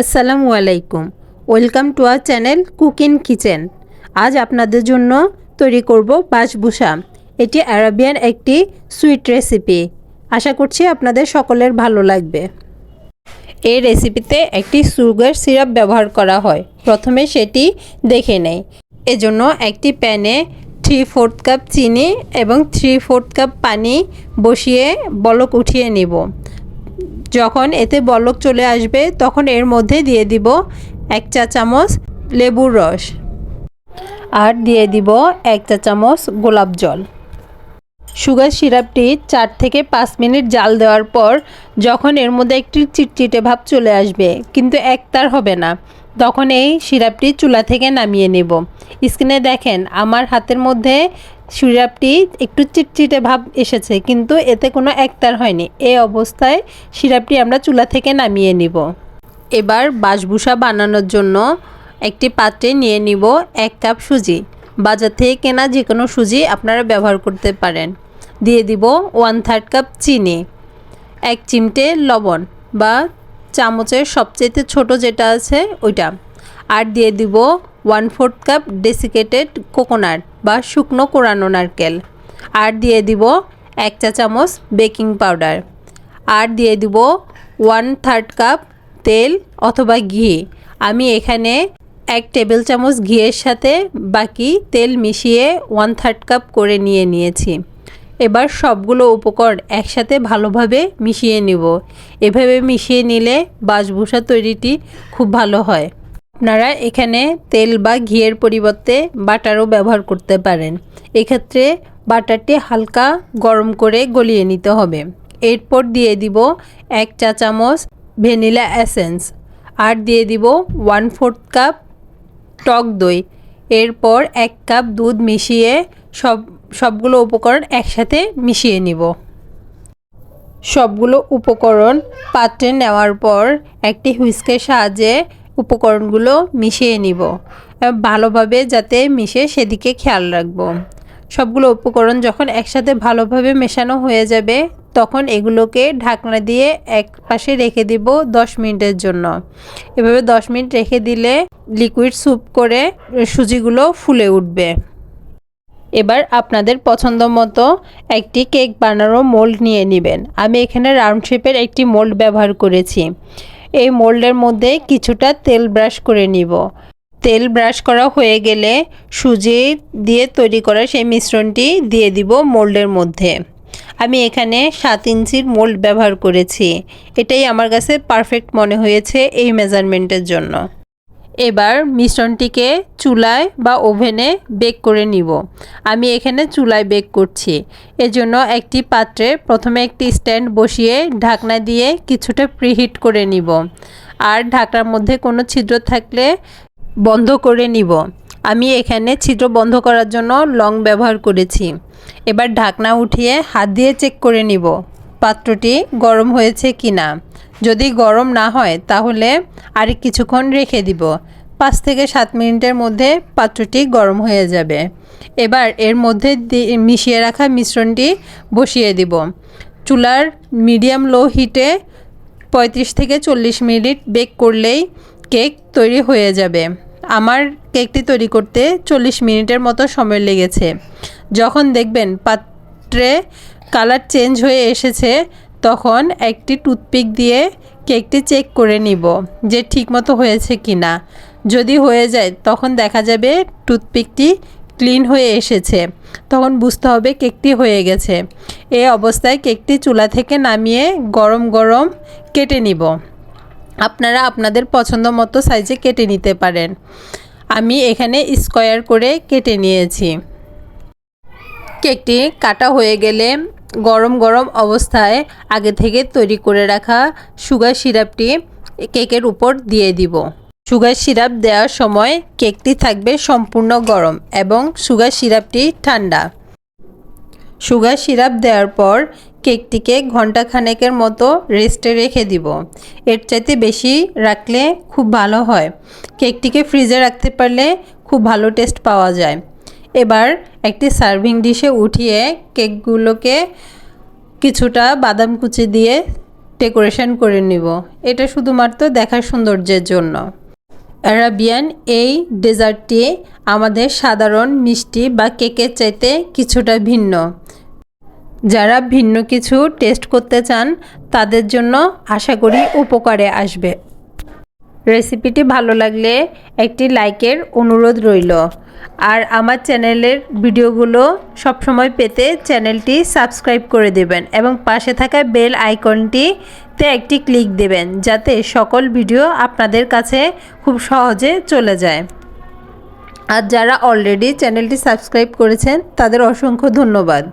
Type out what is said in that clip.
আসসালামু আলাইকুম। Welcome to our channel cook kitchen. আজ আপনাদের জন্য তৈরি করব বাসবুসা এটি অ্যারাবিয়ান একটি সুইট রেসিপি। আশা করছি আপনাদের সকলের ভালো লাগবে। এই রেসিপিতে একটি সুগার সিরাপ ব্যবহার করা হয়। প্রথমে সেটি দেখে নেই। এজন্য একটি প্যানে থ্রি ফোর্থ কাপ চিনি এবং থ্রি ফোর্থ কাপ পানি বসিয়ে বলক উঠিয়ে নিব। যখন এতে বলক চলে আসবে, তখন এর মধ্যে দিয়ে দিব এক চা চামচ লেবুর রস। আর দিয়ে দিব এক চা চামচ গোলাপ জল। সুগার সিরাপটি চার থেকে পাঁচ মিনিট জাল দেওয়ার পর যখন এর মধ্যে একটি চিটচিটে ভাব চলে আসবে, কিন্তু একতার হবে না, তখন এই সিরাপটি চুলা থেকে নামিয়ে নেব। স্ক্রিনে দেখেন, আমার হাতের মধ্যে সিরাপটি একটু চিটচিটে ভাব এসেছে, কিন্তু এতে কোনো একতার হয়নি। এই অবস্থায় সিরাপটি আমরা চুলা থেকে নামিয়ে নিব। এবার বাসভূষা বানানোর জন্য একটি পাত্রে নিয়ে নিব এক কাপ সুজি। বাজার থেকে কেনা যে কোনো সুজি আপনারা ব্যবহার করতে পারেন। দিয়ে দিব ওয়ান থার্ড কাপ চিনি, এক চিমটে লবণ বা চামচের সবচেয়ে ছোট যেটা আছে ওইটা। আর দিয়ে দিব one fourth cup desiccated coconut বা শুকনো কোরানো নারকেল। আর দিয়ে দিব এক চা চামচ বেকিং পাউডার। আর দিয়ে দিব ওয়ান থার্ড কাপ তেল অথবা ঘি। আমি এখানে এক টেবিল চামচ ঘিয়ের সাথে বাকি তেল মিশিয়ে ওয়ান থার্ড কাপ করে নিয়ে নিয়েছি। এবার সবগুলো উপকরণ একসাথে ভালোভাবে মিশিয়ে নিব। এভাবে মিশিয়ে নিলে বাসভূষা তৈরিটি খুব ভালো হয়। আপনারা এখানে তেল বা ঘিয়ের পরিবর্তে বাটারও ব্যবহার করতে পারেন। এক্ষেত্রে বাটারটি হালকা গরম করে গলিয়ে নিতে হবে। এরপর দিয়ে দিব এক চা চামচ ভ্যানিলা এসেন্স আর দিয়ে দিব ওয়ান ফোর্থ কাপ টক দই। এরপর এক কাপ দুধ মিশিয়ে সব, সবগুলো উপকরণ একসাথে মিশিয়ে নিব। সবগুলো উপকরণ পাত্রে নেওয়ার পর একটি হুইস্কের সাহায্যে উপকরণগুলো মিশিয়ে নিব। ভালোভাবে যাতে মিশে সেদিকে খেয়াল রাখব। সবগুলো উপকরণ যখন একসাথে ভালোভাবে মেশানো হয়ে যাবে, তখন এগুলোকে ঢাকনা দিয়ে এক পাশে রেখে দিব দশ মিনিটের জন্য। এভাবে দশ মিনিট রেখে দিলে লিকুইড স্যুপ করে সুজিগুলো ফুলে উঠবে। এবার আপনাদের পছন্দ মতো একটি কেক বানানোর মোল্ড নিয়ে নেবেন। আমি এখানে রাউন্ড শেপের একটি মোল্ড ব্যবহার করেছি। এই মোল্ডের মধ্যে কিছুটা তেল ব্রাশ করে নিব। তেল ব্রাশ করা হয়ে গেলে সুজি দিয়ে তৈরি করা সেই মিশ্রণটি দিয়ে দিব মোল্ডের মধ্যে। আমি এখানে সাত ইঞ্চির মোল্ড ব্যবহার করেছি। এটাই আমার কাছে পারফেক্ট মনে হয়েছে এই মেজারমেন্টের জন্য। এবার মিশ্রণটিকে চুলায় বা ওভেনে বেক করে নিব। আমি এখানে চুলায় বেক করছি। এজন্য একটি পাত্রে প্রথমে একটি স্ট্যান্ড বসিয়ে ঢাকনা দিয়ে কিছুটা প্রিহিট করে নিব। আর ঢাকনার মধ্যে কোনো ছিদ্র থাকলে বন্ধ করে নিব। আমি এখানে ছিদ্র বন্ধ করার জন্য লং ব্যবহার করেছি। এবার ঢাকনা উঠিয়ে হাত দিয়ে চেক করে নিব, পাত্রটি গরম হয়েছে কি না যদি গরম না হয়, তাহলে আর কিছুক্ষণ রেখে দিব। পাঁচ থেকে সাত মিনিটের মধ্যে পাত্রটি গরম হয়ে যাবে। এবার এর মধ্যে মিশিয়ে রাখা মিশ্রণটি বসিয়ে দিব। চুলার মিডিয়াম লো হিটে পঁয়ত্রিশ থেকে চল্লিশ মিনিট বেক করলেই কেক তৈরি হয়ে যাবে। আমার কেকটি তৈরি করতে চল্লিশ মিনিটের মতো সময় লেগেছে। যখন দেখবেন পাত্রে কালার চেঞ্জ হয়ে এসেছে তখন একটি টুথপিক দিয়ে কেকটি চেক করে নিব যে ঠিকমতো হয়েছে কি না যদি হয়ে যায়, তখন দেখা যাবে টুথপিকটি ক্লিন হয়ে এসেছে। তখন বুঝতে হবে কেকটি হয়ে গেছে। এই অবস্থায় কেকটি চুলা থেকে নামিয়ে গরম গরম কেটে নিব। আপনারা আপনাদের পছন্দ মতো সাইজে কেটে নিতে পারেন। আমি এখানে স্কোয়ার করে কেটে নিয়েছি। কেকটি কাটা হয়ে গেলে গরম গরম অবস্থায় আগে থেকে তৈরি করে রাখা সুগার সিরাপটি কেকের উপর দিয়ে দিব। সুগার সিরাপ দেওয়ার সময় কেকটি থাকবে সম্পূর্ণ গরম এবং সুগার সিরাপটি ঠান্ডা। সুগার সিরাপ দেওয়ার পর কেকটিকে ঘণ্টা খানেকের মতো রেস্টে রেখে দিব। এর চাইতে বেশি রাখলে খুব ভালো হয়। কেকটিকে ফ্রিজে রাখতে পারলে খুব ভালো টেস্ট পাওয়া যায়। এবার একটি সার্ভিং ডিশে উঠিয়ে কেকগুলোকে কিছুটা বাদাম কুচি দিয়ে ডেকোরেশন করে নিব। এটা শুধুমাত্র দেখার সৌন্দর্যের জন্য। অ্যারাবিয়ান এই ডেজার্টটি আমাদের সাধারণ মিষ্টি বা কেকের চাইতে কিছুটা ভিন্ন। যারা ভিন্ন কিছু টেস্ট করতে চান, তাদের জন্য আশা করি উপকারে আসবে। রেসিপিটি ভালো লাগলে একটি লাইকের অনুরোধ রইল। আর আমার চ্যানেলের ভিডিওগুলো সবসময় পেতে চ্যানেলটি সাবস্ক্রাইব করে দেবেন এবং পাশে থাকা বেল আইকনটিতে একটি ক্লিক দেবেন যাতে সকল ভিডিও আপনাদের কাছে খুব সহজে চলে যায়। আর যারা অলরেডি চ্যানেলটি সাবস্ক্রাইব করেছেন তাদের অসংখ্য ধন্যবাদ।